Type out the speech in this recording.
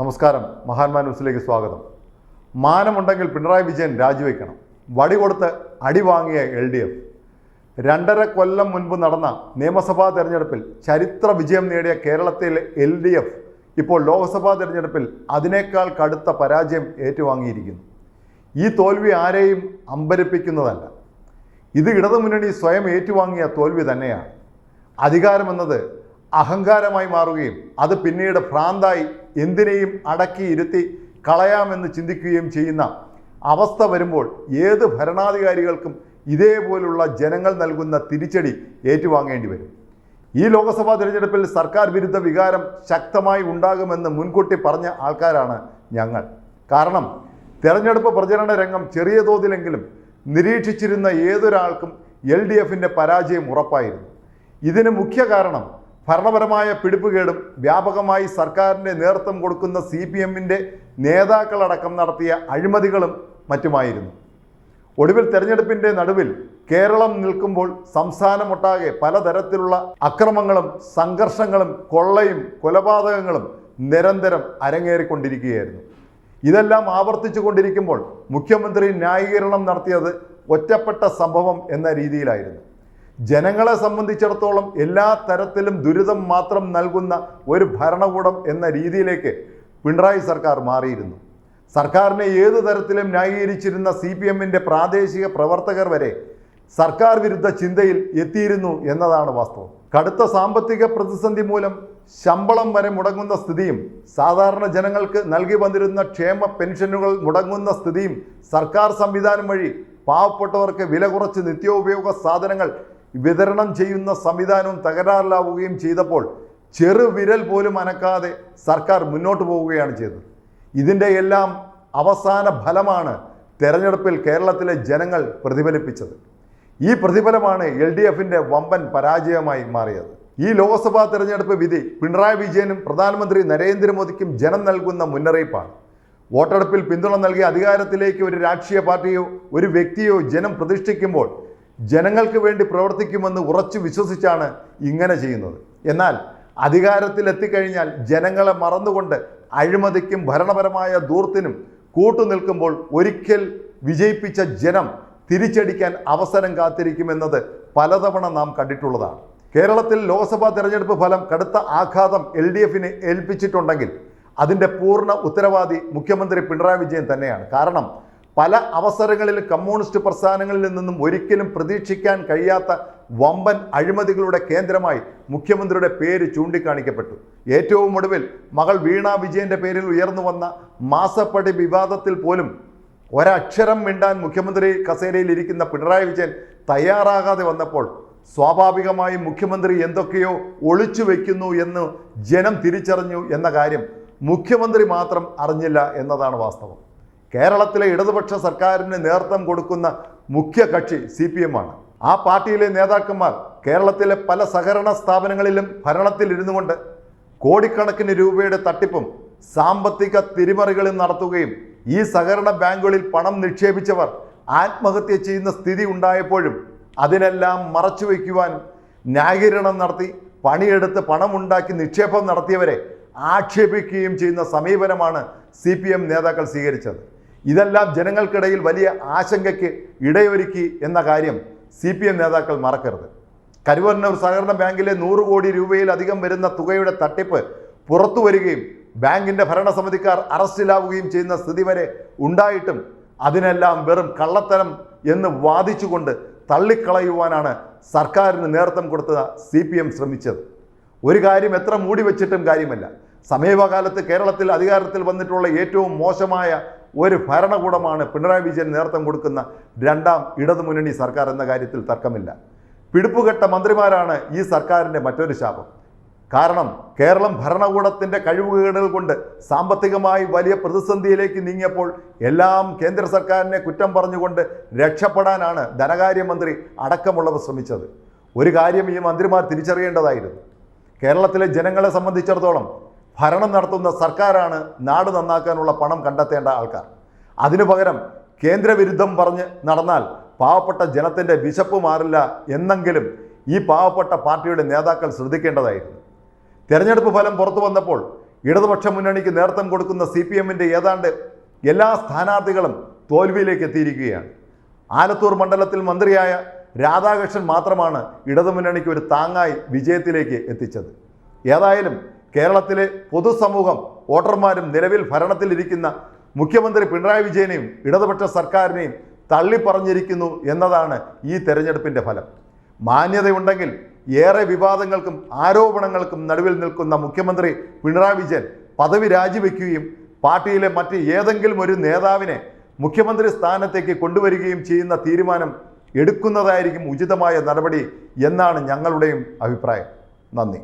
നമസ്കാരം. മഹാന്മാ ന്യൂസിലേക്ക് സ്വാഗതം. മാനമുണ്ടെങ്കിൽ പിണറായി വിജയൻ രാജിവെക്കണം. വടി കൊടുത്ത് അടി വാങ്ങിയ എൽ ഡി എഫ്. രണ്ടര കൊല്ലം മുൻപ് നടന്ന നിയമസഭാ തെരഞ്ഞെടുപ്പിൽ ചരിത്ര വിജയം നേടിയ കേരളത്തിലെ എൽ ഡി എഫ് ഇപ്പോൾ ലോക്സഭാ തെരഞ്ഞെടുപ്പിൽ അതിനേക്കാൾ കടുത്ത പരാജയം ഏറ്റുവാങ്ങിയിരിക്കുന്നു. ഈ തോൽവി ആരെയും അമ്പരപ്പിക്കുന്നതല്ല. ഇത് ഇടതുമുന്നണി സ്വയം ഏറ്റുവാങ്ങിയ തോൽവി തന്നെയാണ്. അധികാരമെന്നത് അഹങ്കാരമായി മാറുകയും അത് പിന്നീട് ഭ്രാന്തായി എന്തിനേയും അടക്കി ഇരുത്തി കളയാമെന്ന് ചിന്തിക്കുകയും ചെയ്യുന്ന അവസ്ഥ വരുമ്പോൾ ഏത് ഭരണാധികാരികൾക്കും ഇതേപോലുള്ള ജനങ്ങൾ നൽകുന്ന തിരിച്ചടി ഏറ്റുവാങ്ങേണ്ടി വരും. ഈ ലോക്സഭാ തിരഞ്ഞെടുപ്പിൽ സർക്കാർ വിരുദ്ധ വികാരം ശക്തമായി ഉണ്ടാകുമെന്ന് മുൻകൂട്ടി പറഞ്ഞ ആൾക്കാരാണ് ഞങ്ങൾ. കാരണം തെരഞ്ഞെടുപ്പ് പ്രചരണ രംഗം ചെറിയ തോതിലെങ്കിലും നിരീക്ഷിച്ചിരുന്ന ഏതൊരാൾക്കും എൽ ഡി എഫിന്റെ പരാജയം ഉറപ്പായിരുന്നു. ഇതിന് മുഖ്യ കാരണം ഭരണപരമായ പിടിപ്പുകേടും വ്യാപകമായി സർക്കാരിന്റെ നേതൃത്വം കൊടുക്കുന്ന സി പി എമ്മിന്റെ നേതാക്കളടക്കം നടത്തിയ അഴിമതികളും മറ്റുമായിരുന്നു. ഒടുവിൽ തെരഞ്ഞെടുപ്പിന്റെ നടുവിൽ കേരളം നിൽക്കുമ്പോൾ സംസ്ഥാനമൊട്ടാകെ പലതരത്തിലുള്ള അക്രമങ്ങളും സംഘർഷങ്ങളും കൊള്ളയും കൊലപാതകങ്ങളും നിരന്തരം അരങ്ങേറിക്കൊണ്ടിരിക്കുകയായിരുന്നു. ഇതെല്ലാം ആവർത്തിച്ചു കൊണ്ടിരിക്കുമ്പോൾ മുഖ്യമന്ത്രി ന്യായീകരണം നടത്തിയത് ഒറ്റപ്പെട്ട സംഭവം എന്ന രീതിയിലായിരുന്നു. ജനങ്ങളെ സംബന്ധിച്ചിടത്തോളം എല്ലാ തരത്തിലും ദുരിതം മാത്രം നൽകുന്ന ഒരു ഭരണകൂടം എന്ന രീതിയിലേക്ക് പിണറായി സർക്കാർ മാറിയിരുന്നു. സർക്കാരിനെ ഏതു തരത്തിലും ന്യായീകരിച്ചിരുന്ന സി പി എമ്മിന്റെ പ്രാദേശിക പ്രവർത്തകർ വരെ സർക്കാർ വിരുദ്ധ ചിന്തയിൽ എത്തിയിരുന്നു എന്നതാണ് വാസ്തവം. കടുത്ത സാമ്പത്തിക പ്രതിസന്ധി മൂലം ശമ്പളം വരെ മുടങ്ങുന്ന സ്ഥിതിയും സാധാരണ ജനങ്ങൾക്ക് നൽകി വന്നിരുന്ന ക്ഷേമ പെൻഷനുകൾ മുടങ്ങുന്ന സ്ഥിതിയും സർക്കാർ സംവിധാനം വഴി പാവപ്പെട്ടവർക്ക് വില കുറച്ച് നിത്യോപയോഗ സാധനങ്ങൾ വിതരണം ചെയ്യുന്ന സംവിധാനവും തകരാറിലാവുകയും ചെയ്തപ്പോൾ ചെറുവിരൽ പോലും അനക്കാതെ സർക്കാർ മുന്നോട്ട് പോവുകയാണ് ചെയ്തത്. ഇതിന്റെ എല്ലാം അവസാന ഫലമാണ് തെരഞ്ഞെടുപ്പിൽ കേരളത്തിലെ ജനങ്ങൾ പ്രതിഫലിപ്പിച്ചത്. ഈ പ്രതിഫലമാണ് എൽ ഡി എഫിന്റെ വമ്പൻ പരാജയമായി മാറിയത്. ഈ ലോക്സഭാ തെരഞ്ഞെടുപ്പ് വിധി പിണറായി വിജയനും പ്രധാനമന്ത്രി നരേന്ദ്രമോദിക്കും ജനം നൽകുന്ന മുന്നറിയിപ്പാണ്. വോട്ടെടുപ്പിൽ പിന്തുണ നൽകി അധികാരത്തിലേക്ക് ഒരു രാഷ്ട്രീയ പാർട്ടിയോ ഒരു വ്യക്തിയോ ജനം പ്രതിഷ്ഠിക്കുമ്പോൾ ജനങ്ങൾക്ക് വേണ്ടി പ്രവർത്തിക്കുമെന്ന് ഉറച്ചു വിശ്വസിച്ചാണ് ഇങ്ങനെ ചെയ്യുന്നത്. എന്നാൽ അധികാരത്തിലെത്തിക്കഴിഞ്ഞാൽ ജനങ്ങളെ മറന്നുകൊണ്ട് അഴിമതിക്കും ഭരണപരമായ ദൂർത്തിനും കൂട്ടുനിൽക്കുമ്പോൾ ഒരിക്കൽ വിജയിപ്പിച്ച ജനം തിരിച്ചടിക്കാൻ അവസരം കാത്തിരിക്കുമെന്നത് പലതവണ നാം കണ്ടിട്ടുള്ളതാണ്. കേരളത്തിൽ ലോക്സഭാ തെരഞ്ഞെടുപ്പ് ഫലം കടുത്ത ആഘാതം എൽ ഡി എഫിന് ഏൽപ്പിച്ചിട്ടുണ്ടെങ്കിൽ അതിന്റെ പൂർണ ഉത്തരവാദി മുഖ്യമന്ത്രി പിണറായി വിജയൻ തന്നെയാണ്. കാരണം പല അവസരങ്ങളിൽ കമ്മ്യൂണിസ്റ്റ് പ്രസ്ഥാനങ്ങളിൽ നിന്നും ഒരിക്കലും പ്രതീക്ഷിക്കാൻ കഴിയാത്ത വമ്പൻ അഴിമതികളുടെ കേന്ദ്രമായി മുഖ്യമന്ത്രിയുടെ പേര് ചൂണ്ടിക്കാണിക്കപ്പെട്ടു. ഏറ്റവും ഒടുവിൽ മകൾ വീണ വിജയന്റെ പേരിൽ ഉയർന്നു വന്ന മാസപ്പടി വിവാദത്തിൽ പോലും ഒരക്ഷരം മിണ്ടാൻ മുഖ്യമന്ത്രി കസേരയിൽ ഇരിക്കുന്ന പിണറായി വിജയൻ തയ്യാറാകാതെ വന്നപ്പോൾ സ്വാഭാവികമായും മുഖ്യമന്ത്രി എന്തൊക്കെയോ ഒളിച്ചു വെക്കുന്നു എന്ന് ജനം തിരിച്ചറിഞ്ഞു എന്ന കാര്യം മുഖ്യമന്ത്രി മാത്രം അറിഞ്ഞില്ല എന്നതാണ് വാസ്തവം. കേരളത്തിലെ ഇടതുപക്ഷ സർക്കാരിന് നേതൃത്വം കൊടുക്കുന്ന മുഖ്യ കക്ഷി സി പി എം ആണ്. ആ പാർട്ടിയിലെ നേതാക്കന്മാർ കേരളത്തിലെ പല സഹകരണ സ്ഥാപനങ്ങളിലും ഭരണത്തിൽ ഇരുന്നു കൊണ്ട് കോടിക്കണക്കിന് രൂപയുടെ തട്ടിപ്പും സാമ്പത്തിക തിരിമറികളും നടത്തുകയും ഈ സഹകരണ ബാങ്കുകളിൽ പണം നിക്ഷേപിച്ചവർ ആത്മഹത്യ ചെയ്യുന്ന സ്ഥിതി ഉണ്ടായപ്പോഴും അതിനെല്ലാം മറച്ചു വയ്ക്കുവാനും ന്യായീകരണം നടത്തി പണിയെടുത്ത് പണമുണ്ടാക്കി നിക്ഷേപം നടത്തിയവരെ ആക്ഷേപിക്കുകയും ചെയ്യുന്ന സമീപനമാണ് സി നേതാക്കൾ സ്വീകരിച്ചത്. ഇതെല്ലാം ജനങ്ങൾക്കിടയിൽ വലിയ ആശങ്കയ്ക്ക് ഇടയൊരുക്കി എന്ന കാര്യം സി പി എം നേതാക്കൾ മറക്കരുത്. കരുവന്നൂർ സഹകരണ ബാങ്കിലെ നൂറ് കോടി രൂപയിലധികം വരുന്ന തുകയുടെ തട്ടിപ്പ് പുറത്തു വരികയും ബാങ്കിന്റെ ഭരണസമിതിക്കാർ അറസ്റ്റിലാവുകയും ചെയ്യുന്ന സ്ഥിതി വരെ ഉണ്ടായിട്ടും അതിനെല്ലാം വെറും കള്ളത്തരം എന്ന് വാദിച്ചുകൊണ്ട് തള്ളിക്കളയുവാനാണ് സർക്കാരിന് നേതൃത്വം കൊടുത്ത സി പി എം ശ്രമിച്ചത്. ഒരു കാര്യം എത്ര മൂടി വച്ചിട്ടും കാര്യമല്ല. സമീപകാലത്ത് കേരളത്തിൽ അധികാരത്തിൽ വന്നിട്ടുള്ള ഏറ്റവും മോശമായ ഒരു ഭരണകൂടമാണ് പിണറായി വിജയൻ നേതൃത്വം കൊടുക്കുന്ന രണ്ടാം ഇടതുമുന്നണി സർക്കാർ എന്ന കാര്യത്തിൽ തർക്കമില്ല. പിടിപ്പുകെട്ട മന്ത്രിമാരാണ് ഈ സർക്കാരിന്റെ മറ്റൊരു ശാപം. കാരണം കേരളം ഭരണകൂടത്തിന്റെ കഴിവുകേടുകൾ കൊണ്ട് സാമ്പത്തികമായി വലിയ പ്രതിസന്ധിയിലേക്ക് നീങ്ങിയപ്പോൾ എല്ലാം കേന്ദ്ര സർക്കാരിനെ കുറ്റം പറഞ്ഞുകൊണ്ട് രക്ഷപ്പെടാനാണ് ധനകാര്യമന്ത്രി അടക്കമുള്ളവർ ശ്രമിച്ചത്. ഒരു കാര്യം ഈ മന്ത്രിമാർ തിരിച്ചറിയേണ്ടതായിരുന്നു. കേരളത്തിലെ ജനങ്ങളെ സംബന്ധിച്ചിടത്തോളം ഭരണം നടത്തുന്ന സർക്കാരാണ് നാട് നന്നാക്കാനുള്ള പണം കണ്ടെത്തേണ്ട ആൾക്കാർ. അതിനു പകരം കേന്ദ്രവിരുദ്ധം പറഞ്ഞ് നടന്നാൽ പാവപ്പെട്ട ജനത്തിന്റെ വിശപ്പ് മാറില്ല എന്നെങ്കിലും ഈ പാവപ്പെട്ട പാർട്ടിയുടെ നേതാക്കൾ ശ്രദ്ധിക്കേണ്ടതായിരുന്നു. തെരഞ്ഞെടുപ്പ് ഫലം പുറത്തു വന്നപ്പോൾ ഇടതുപക്ഷ മുന്നണിക്ക് നേതൃത്വം കൊടുക്കുന്ന സി പി എമ്മിന്റെ ഏതാണ്ട് എല്ലാ സ്ഥാനാർത്ഥികളും തോൽവിയിലേക്ക് എത്തിയിരിക്കുകയാണ്. ആലത്തൂർ മണ്ഡലത്തിൽ മന്ത്രിയായ രാധാകൃഷ്ണൻ മാത്രമാണ് ഇടതുമുന്നണിക്ക് ഒരു താങ്ങായി വിജയത്തിലേക്ക് എത്തിച്ചത്. ഏതായാലും കേരളത്തിലെ പൊതുസമൂഹം വോട്ടർമാരും നിലവിൽ ഭരണത്തിലിരിക്കുന്ന മുഖ്യമന്ത്രി പിണറായി വിജയനെയും ഇടതുപക്ഷ സർക്കാരിനെയും തള്ളിപ്പറഞ്ഞിരിക്കുന്നു എന്നതാണ് ഈ തെരഞ്ഞെടുപ്പിന്റെ ഫലം. മാന്യതയുണ്ടെങ്കിൽ ഏറെ വിവാദങ്ങൾക്കും ആരോപണങ്ങൾക്കും നടുവിൽ നിൽക്കുന്ന മുഖ്യമന്ത്രി പിണറായി വിജയൻ പദവി രാജിവെക്കുകയും പാർട്ടിയിലെ മറ്റ് ഏതെങ്കിലും ഒരു നേതാവിനെ മുഖ്യമന്ത്രി സ്ഥാനത്തേക്ക് കൊണ്ടുവരികയും ചെയ്യുന്ന തീരുമാനം എടുക്കുന്നതായിരിക്കും ഉചിതമായ നടപടി എന്നാണ് ഞങ്ങളുടെയും അഭിപ്രായം. നന്ദി.